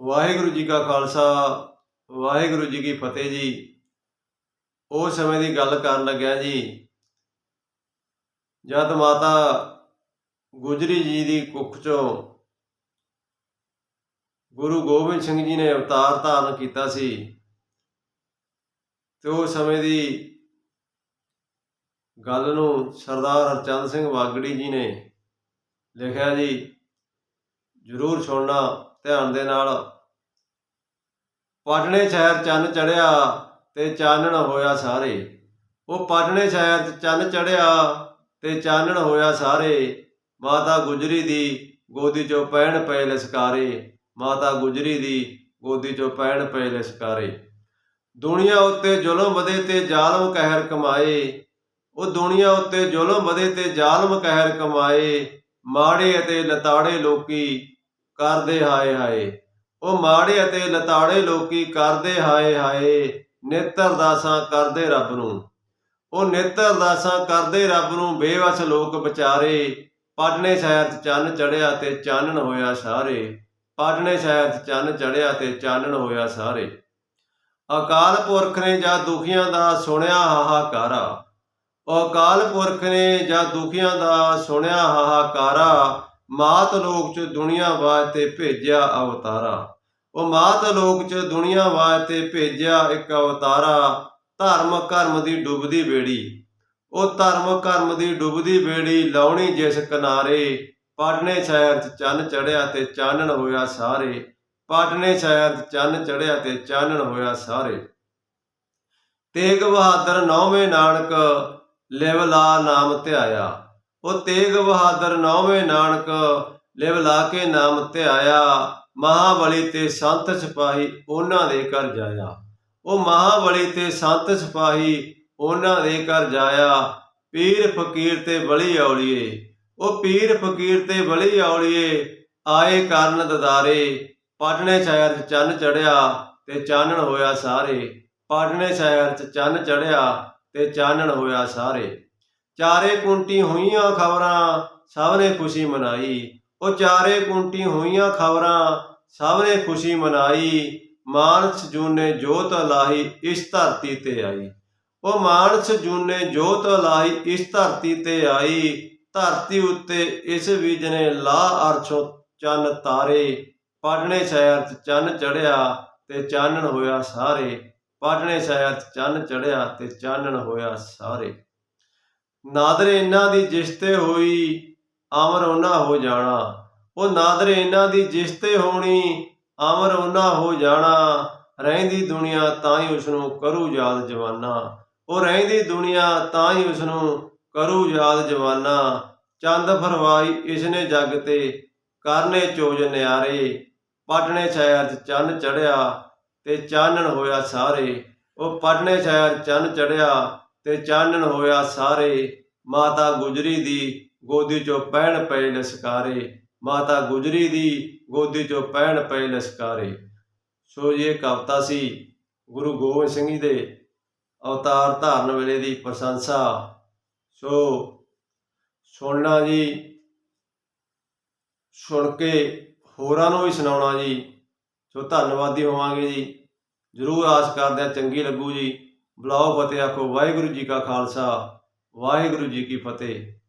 ਵਾਹਿਗੁਰੂ ਜੀ ਕਾ ਖਾਲਸਾ, ਵਾਹਿਗੁਰੂ ਜੀ ਕੀ ਫਤਿਹ ਜੀ। ਉਹ ਸਮੇਂ ਦੀ ਗੱਲ ਕਰਨ ਲੱਗਿਆ ਜੀ। ਜਦ ਮਾਤਾ ਗੁਜਰੀ ਜੀ ਦੀ ਕੁੱਖ ਚੋਂ ਗੁਰੂ ਗੋਬਿੰਦ ਸਿੰਘ ਜੀ ਨੇ ਅਵਤਾਰ ਧਾਰਨ ਕੀਤਾ ਸੀ, ਤੇ ਉਹ ਸਮੇਂ ਦੀ ਗੱਲ ਨੂੰ ਸਰਦਾਰ ਹਰਚੰਦ ਸਿੰਘ ਵਾਗੜੀ ਜੀ ਨੇ ਲਿਖਿਆ ਜੀ। ਜ਼ਰੂਰ ਸੁਣਨਾ। ਧਿਆਨ ਦੇ ਨਾਲ। ਪਟਨੇ ਸ਼ਹਿਰ ਚੰਨ ਚੜਿਆ ਤੇ ਚਾਨਣ ਹੋਇਆ ਸਾਰੇ। ਉਹ ਪਟਨੇ ਸ਼ਹਿਰ ਚੰਨ ਚੜਿਆ ਤੇ ਚਾਨਣ ਹੋਇਆ ਸਾਰੇ। ਮਾਤਾ ਗੁਜਰੀ ਦੀ ਗੋਦੀ ਚੋਂ ਪੈਣ ਪਏ ਲਸਕਾਰੇ। ਮਾਤਾ ਗੁਜਰੀ ਦੀ ਗੋਦੀ ਚੋਂ ਪੈਣ ਪਏ ਲਸਕਾਰੇ। ਦੁਨੀਆ ਉੱਤੇ ਜ਼ੁਲਮ ਵਧੇ ਤੇ ਜ਼ਾਲਮ ਕਹਿਰ ਕਮਾਏ। ਉਹ ਦੁਨੀਆ ਉੱਤੇ ਜ਼ੁਲਮ ਵਧੇ ਤੇ ਜ਼ਾਲਮ ਕਹਿਰ ਕਮਾਏ। ਮਾੜੇ ਅਤੇ ਲਤਾੜੇ ਲੋਕੀ ਕਰਦੇ ਹਾਏ ਹਾਏ। ਉਹ ਮਾੜੇ ਅਤੇ ਲਤਾੜੇ ਲੋਕੀ ਕਰਦੇ ਹਾਏ ਹਾਏ ਨਿੱਤ ਅਰਦਾਸਾਂ ਕਰਦੇ ਰੱਬ ਨੂੰ। ਉਹ ਨਿੱਤ ਅਰਦਾਸਾਂ ਕਰਦੇ ਰੱਬ ਨੂੰ, ਬੇਵਸ ਲੋਕ ਵਿਚਾਰੇ। ਪਟਨੇ ਸ਼ਹਿਰ 'ਚ ਚੰਨ ਚੜਿਆ ਤੇ ਚਾਨਣ ਹੋਇਆ ਸਾਰੇ। ਪਟਨੇ ਸ਼ਹਿਰ 'ਚ ਚੰਨ ਚੜਿਆ ਤੇ ਚਾਨਣ ਹੋਇਆ ਸਾਰੇ। ਅਕਾਲ ਪੁਰਖ ਨੇ ਜਾਂ ਦੁਖੀਆਂ ਦਾ ਸੁਣਿਆ ਹਾਹਾਕਾਰਾ। ਅਕਾਲ ਪੁਰਖ ਨੇ ਜਾਂ ਦੁਖੀਆਂ ਦਾ ਸੁਣਿਆ ਹਾਹਾਕਾਰਾ। ਮਾਤ ਲੋਕ ਚ ਦੁਨੀਆ ਵਾਸਤੇ ਭੇਜਿਆ ਅਵਤਾਰਾ। ਉਹ ਮਾਤ ਲੋਕ ਚ ਦੁਨੀਆ ਵਾਸਤੇ ਭੇਜਿਆ ਇੱਕ ਅਵਤਾਰਾ, ਧਰਮ ਕਰਮ ਦੀ ਡੁੱਬਦੀ ਬੇੜੀ। ਉਹ ਧਰਮ ਕਰਮ ਦੀ ਡੁੱਬਦੀ ਬੇੜੀ ਲਾਉਣੀ ਜਿਸ ਕਿਨਾਰੇ ਪਟਨੇ ਸ਼ਹਿਰ ਚ ਚੰਨ ਚੜਿਆ ਤੇ ਚਾਨਣ ਹੋਇਆ ਸਾਰੇ। ਪਟਨੇ ਸ਼ਹਿਰ ਚ ਚੰਨ ਚੜਿਆ ਤੇ ਚਾਨਣ ਹੋਇਆ ਸਾਰੇ। ਤੇਗ ਬਹਾਦਰ ਨੌਵੇਂ ਨਾਨਕ, ਲਿਵਲਾ ਨਾਮ ਧਿਆਇਆ। ਉਹ ਤੇਗ ਬਹਾਦਰ ਨੌਵੇਂ ਨਾਨਕ, ਲਿਵ ਲਾ ਕੇ ਨਾਮ ਧਿਆਇਆ, ਮਹਾਬਲੀ ਤੇ ਸੰਤ ਸਿਪਾਹੀ ਉਹਨਾਂ ਦੇ ਘਰ ਜਾਇਆ। ਉਹ ਮਹਾਬਲੀ ਤੇ ਸੰਤ ਸਿਪਾਹੀ ਉਹਨਾਂ ਦੇ ਘਰ ਜਾਇਆ, ਪੀਰ ਫਕੀਰ ਤੇ ਬਲੀ ਔਲੀਏ। ਉਹ ਪੀਰ ਫਕੀਰ ਤੇ ਬਲੀ ਔਲੀਏ, ਆਏ ਕਰਨ ਦਦਾਰੇ, ਪਾਟਣੇ ਸ਼ਹਿਰ ਚ ਚੰਨ ਚੜਿਆ ਤੇ ਚਾਨਣ ਹੋਇਆ ਸਾਰੇ। ਪਾਟਣੇ ਸ਼ਹਿਰ ਚ ਚੰਨ ਚੜਿਆ ਤੇ ਚਾਨਣ ਹੋਇਆ ਸਾਰੇ। ਚਾਰੇ ਕੁੰਟੀ ਹੋਈਆਂ ਖਬਰਾਂ ਸਭ ਨੇ ਖੁਸ਼ੀ ਮਨਾਈ। ਉਹ ਚਾਰੇ ਕੁੰਟੀ ਹੋਈਆਂ ਖਬਰਾਂ ਸਭ ਨੇ ਖੁਸ਼ੀ ਮਨਾਈ। ਮਾਨਸ ਜੂਨੇ ਜੋਤ ਲਾਹੀ ਇਸ ਧਰਤੀ ਤੇ ਆਈ। ਉਹ ਮਾਨਸ ਜੂਨੇ ਜੋਤ ਲਾਹੀ ਇਸ ਧਰਤੀ ਤੇ ਆਈ। ਧਰਤੀ ਉੱਤੇ ਇਸ ਬੀਜ ਨੇ ਲਾ ਅਰਸ਼ੋਂ ਚੰਨ ਤਾਰੇ। ਪਟਨੇ ਸ਼ਹਿਰ ਚ ਚੰਨ ਚੜਿਆ ਤੇ ਚਾਨਣ ਹੋਇਆ ਸਾਰੇ। ਪਟਨੇ ਸ਼ਹਿਰ ਚ ਚੰਨ ਚੜਿਆ ਤੇ ਚਾਨਣ ਹੋਇਆ ਸਾਰੇ। ਨਾਦਰ ਇਹਨਾਂ ਦੀ ਜਿਸ ਤੇ ਹੋਈ, ਅਮਰ ਉਹਨਾਂ ਹੋ ਜਾਣਾ। ਉਹ ਨਾਦਰ ਇਹਨਾਂ ਦੀ ਜਿਸ ਤੇ ਹੋਣੀ, ਅਮਰ ਉਹਨਾਂ ਹੋ ਜਾਣਾ। ਰਹਿੰਦੀ ਦੁਨੀਆ ਤਾਂ ਹੀ ਉਸ ਨੂੰ ਕਰੂ ਯਾਦ ਜਵਾਨਾ। ਉਹ ਰਹਿੰਦੀ ਦੁਨੀਆ ਤਾਂ ਹੀ ਉਸ ਨੂੰ ਕਰੂ ਯਾਦ ਜਵਾਨਾ। ਚੰਦ ਫਰਵਾਈ ਇਸਨੇ ਜਗ ਤੇ ਕਰਨੇ ਚੋਜ ਨਿਆਰੇ। ਪਟਨੇ ਸ਼ਹਿਰ ਚ ਚੰਨ ਚੜਿਆ ਤੇ ਚਾਨਣ ਹੋਇਆ ਸਾਰੇ। ਉਹ ਪਟਨੇ ਸ਼ਹਿਰ ਚੰਨ ਚੜਿਆ ਤੇ ਚਾਨਣ ਹੋਇਆ ਸਾਰੇ, ਮਾਤਾ ਗੁਜਰੀ ਦੀ ਗੋਦੀ ਚੋਂ ਪੈਣ ਪਏ ਲਸਕਾਰੇ। ਮਾਤਾ ਗੁਜਰੀ ਦੀ ਗੋਦੀ ਚੋਂ ਪੈਣ ਪਏ ਲਸਕਾਰੇ। ਸੋ ਇਹ ਕਵਤਾ ਸੀ ਗੁਰੂ ਗੋਬਿੰਦ ਸਿੰਘ ਜੀ ਦੇ ਅਵਤਾਰ ਧਾਰਨ ਵੇਲੇ ਦੀ ਪ੍ਰਸ਼ੰਸਾ। ਸੋ ਸੁਣਨਾ ਜੀ, ਸੁਣ ਕੇ ਹੋਰਾਂ ਨੂੰ ਵੀ ਸੁਣਾਉਣਾ ਜੀ। ਸੋ ਧੰਨਵਾਦੀ ਹੋਵਾਂਗੇ ਜੀ। ਜਰੂਰ ਆਸ ਕਰਦੇ ਹਾਂ ਚੰਗੀ ਲੱਗੂ ਜੀ। ਬੁਲਾਓ ਫਤਿਹ ਆਖੋ ਵਾਹਿਗੁਰੂ ਜੀ ਕਾ ਖਾਲਸਾ ਵਾਹਿਗੁਰੂ ਜੀ ਕੀ ਫਤਿਹ।